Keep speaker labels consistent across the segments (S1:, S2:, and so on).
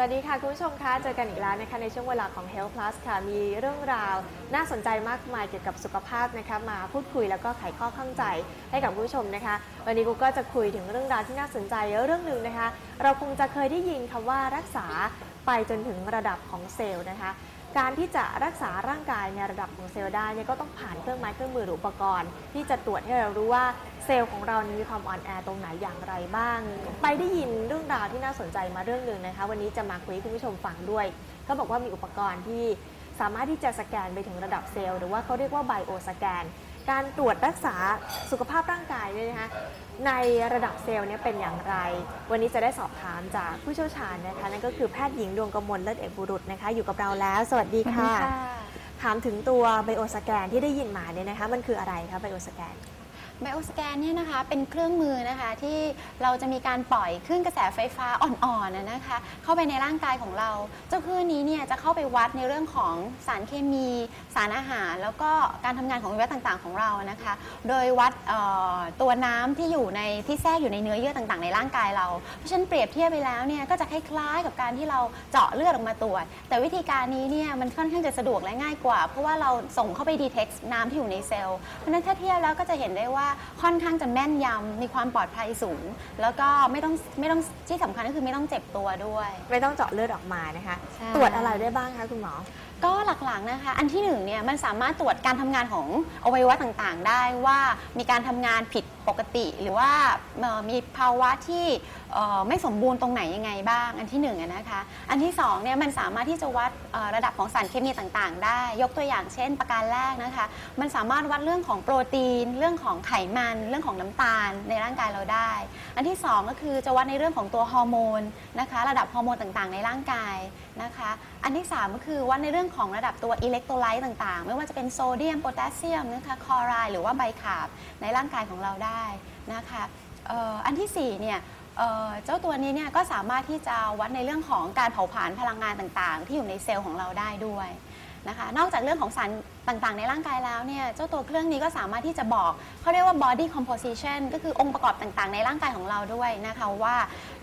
S1: สวัสดีค่ะ คุณผู้ชมคะเจอกันอีกแล้วนะคะในช่วงเวลาของ Health Plus ค่ะ มีเรื่องราวน่าสนใจมากมายเกี่ยวกับสุขภาพนะคะมาพูดคุยแล้วก็ไขข้อข้องใจให้กับคุณผู้ชมนะคะ วันนี้กูก็จะคุยถึงเรื่องราวที่น่าสนใจเรื่องหนึ่งนะคะ เราคงจะเคยได้ยินคำว่ารักษาไปจนถึงระดับของเซลล์นะคะ การที่จะรักษาร่างกายในระดับของเซลล์ได้เนี่ยก็ต้องผ่านเครื่องไม้เครื่องมือหรืออุปกรณ์ ที่จะตรวจให้เรารู้ว่าเซลล์ของเรานี่มีความอ่อนแอตรงไหนอย่างไรบ้าง ไปได้ยินเรื่องราวที่น่าสนใจมาเรื่องหนึ่งนะคะ วันนี้จะมาคุยให้คุณผู้ชมฟังด้วย ก็บอกว่ามีอุปกรณ์ที่สามารถที่จะสแกนไปถึงระดับเซลล์หรือว่าเขาเรียกว่าไบโอสแกน การตรวจรักษาสุขภาพร่างกายเนี่ยนะคะในระดับเซลล์เนี่ยเป็นอย่างไร วันนี้จะได้สอบถามจากผู้เชี่ยวชาญนะคะนั่นก็คือแพทย์หญิงดวงกมลเลิศเอกบุรุษนะคะ อยู่กับเราแล้ว สวัสดีค่ะ ถามถึงตัวไบโอสแกนที่ได้ยินมาเนี่ยนะคะมันคืออะไรคะไบโอสแกน
S2: ไบโอสแกนเนี่ยนะคะเป็นเครื่องมือนะคะที่เราจะมีการปล่อยคลื่นกระแสไฟฟ้าอ่อนๆนะนะคะเข้าไปในร่างกายของเรา เจ้าคลื่นนี้เนี่ยจะเข้าไปวัดในเรื่องของสารเคมี สารอาหาร แล้วก็การทำงานของอวัยวะต่างๆ ของเรานะคะ โดยวัดตัวน้ำที่อยู่ในที่แทรกอยู่ในเนื้อเยื่อต่างๆ ในร่างกายเรา เพราะฉะนั้นเปรียบเทียบไปแล้วเนี่ยก็จะคล้ายๆกับการที่เราเจาะเลือดออกมาตรวจ แต่วิธีการนี้เนี่ยมันค่อนข้างจะสะดวกและง่ายกว่า เพราะว่าเราส่งเข้าไปดีเทคน้ำที่อยู่ในเซลล์เพราะฉะนั้นถ้าเทียบแล้วก็จะเห็นได้ว่าค่อนข้างจะแม่นยำมีความปลอดภัยสูง แล้วก็ไม่ต้องไม่ต้องที่สำคัญก็คือไม่ต้องเจ็บตัวด้วย
S1: ไม่ต้องเจาะเลือดออกมานะคะ
S2: ใช่
S1: ตรวจอะไรได้บ้างคะคุณหมอ
S2: ก็หลักๆนะคะ อันที่หนึ่งเนี่ยมันสามารถตรวจการทำงานของอวัยวะต่างๆ ได้ว่ามีการทำงานผิดปกติ หรือว่าเอ่อมีภาวะที่เอ่อไม่สมบูรณ์ตรงไหนยังไงบ้าง อันที่หนึ่งอะนะคะ อันที่สองเนี่ยมันสามารถที่จะวัดเอ่อระดับของสารเคมีต่างๆ ได้ ยกตัวอย่างเช่น ประการแรกนะคะ มันสามารถวัดเรื่องของโปรตีน เรื่องของไขมัน เรื่องของน้ำตาลในร่างกายเราได้ อันที่สองก็คือจะวัดในเรื่องของตัวฮอร์โมนนะคะ ระดับฮอร์โมนต่างๆ ในร่างกายนะคะ อันที่3ก็คือวัดในเรื่องของระดับตัวอิเล็กโทรไลต์ต่างๆ ไม่ว่าจะเป็นโซเดียมโพแทสเซียมนะคะคลอไรหรือว่าไบคาร์บในร่างกายของเราได้นะคะอ,อ,อันที่4เนี่ยเจ้าตัวนี้เนี่ยก็สามารถที่จะวัดในเรื่องของการเผาผลาญพลังงานต่างๆ ที่อยู่ในเซลล์ของเราได้ด้วยนะคะนอกจากเรื่องของสาร ต่างๆ ในร่างกายแล้วเนี่ยเจ้าตัวเครื่องนี้ก็สามารถที่จะบอกเขาเรียกว่า body composition ก็คือองค์ประกอบต่างๆ ในร่างกายของเราด้วยนะคะว่า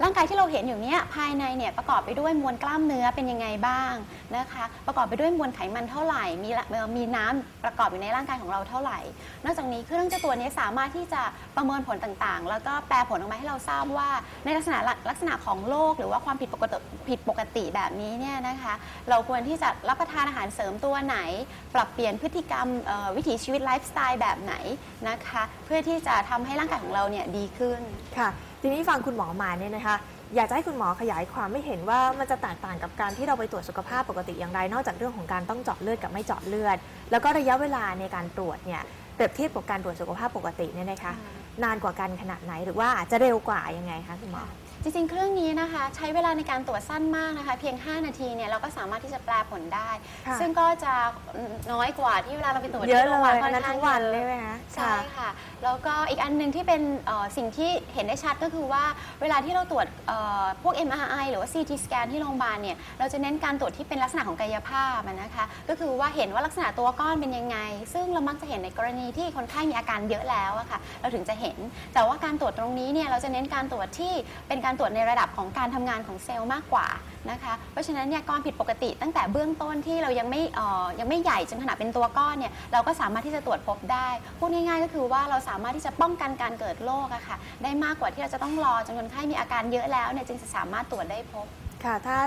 S2: ร่างกายที่เราเห็นอยู่เนี้ยภายในเนี่ยประกอบไปด้วยมวลกล้ามเนื้อเป็นยังไงบ้างนะคะประกอบไปด้วยมวลไขมันเท่าไหร่ มีละมีน้ำประกอบอยู่ในร่างกายของเราเท่าไหร่ นอกจากนี้เครื่องเจ้าตัวนี้สามารถที่จะประเมินผลต่างๆ แล้วก็แปลผลออกมาให้เราทราบว่าในลักษณะลักษณะของโรคหรือว่าความผิดปกติผิดปกติแบบนี้เนี่ยนะคะเราควรที่จะรับประทานอาหารเสริมตัวไหน ปรับเปลี่ยนพฤติกรรมเอ่อวิถีชีวิตไลฟ์สไตล์แบบไหนนะคะ เพื่อที่จะทำให้ร่างกายของเราเนี่ยดีขึ้น
S1: ค่ะ ทีนี้ฟังคุณหมอมาเนี่ยนะคะอยากจะให้คุณหมอขยายความไม่เห็นว่ามันจะแตกต่างกับการที่เราไปตรวจสุขภาพปกติอย่างไร นอกจากเรื่องของการต้องเจาะเลือดกับไม่เจาะเลือด แล้วก็ระยะเวลาในการตรวจเนี่ยเปรียบเทียบกับการตรวจสุขภาพปกติเนี่ยนะคะ นานกว่ากันขนาดไหนหรือว่าอาจจะเร็วกว่ายังไงคะคุณหมอ
S2: จริงๆ เครื่องนี้นะคะใช้เวลาในการตรวจสั้นมากนะคะ เพียง 5 นาทีเนี่ยเราก็สามารถที่จะแปลผลได้
S1: ค่ะ
S2: ซึ่งก็จะน้อยกว่าที่เวลาเราไปตรวจ
S1: เยอะ
S2: ที่
S1: เล
S2: โรงพ
S1: ย
S2: ยาบาลค่
S1: อั
S2: อนน
S1: นั้น
S2: ข้า
S1: ทั้
S2: ง
S1: งวัน
S2: เย
S1: เลย
S2: อะ
S1: ไหมคะ
S2: ใช่ค่ะ แล้วก็อีกอันหนึ่งที่เป็นเอ่อสิ่งที่เห็นได้ชัดก็คือว่าเวลาที่เราตรวจเอ่อพวก MRI หรือว่า CT สแกนที่โรงพยาบาลเนี่ยเราจะเน้นการตรวจที่เป็นลักษณะของกายภาพอะนะคะ ก็คือว่าเห็นว่าลักษณะตัวก้อนเป็นยังไง ซึ่งเรามักจะเห็นในกรณีที่คนไข้มีอาการเยอะแล้วอะค่ะเราถึงจะเห็น แต่ว่าการตรวจตรงนี้เนี่ยเราจะเน้นการตรวจที่เป็นการตรวจในระดับของการทำงานของเซลล์มากกว่านะคะ เพราะฉะนั้นเนี่ยก้อนผิดปกติตั้งแต่เบื้องต้นที่เรายังไม่เอ่อยังไม่ใหญ่จนขนาดเป็นตัวก้อนเนี่ยเราก็สามารถที่จะตรวจพบได้พูดง่ายๆ ก็คือว่าเราสามารถที่จะป้องกันการเกิดโรคอะค่ะได้มากกว่าที่เราจะต้องรอจนคนไข้มีอาการเยอะแล้วเนี่ยจึงจะสามารถตรวจได้พบ
S1: ค่ะถ้า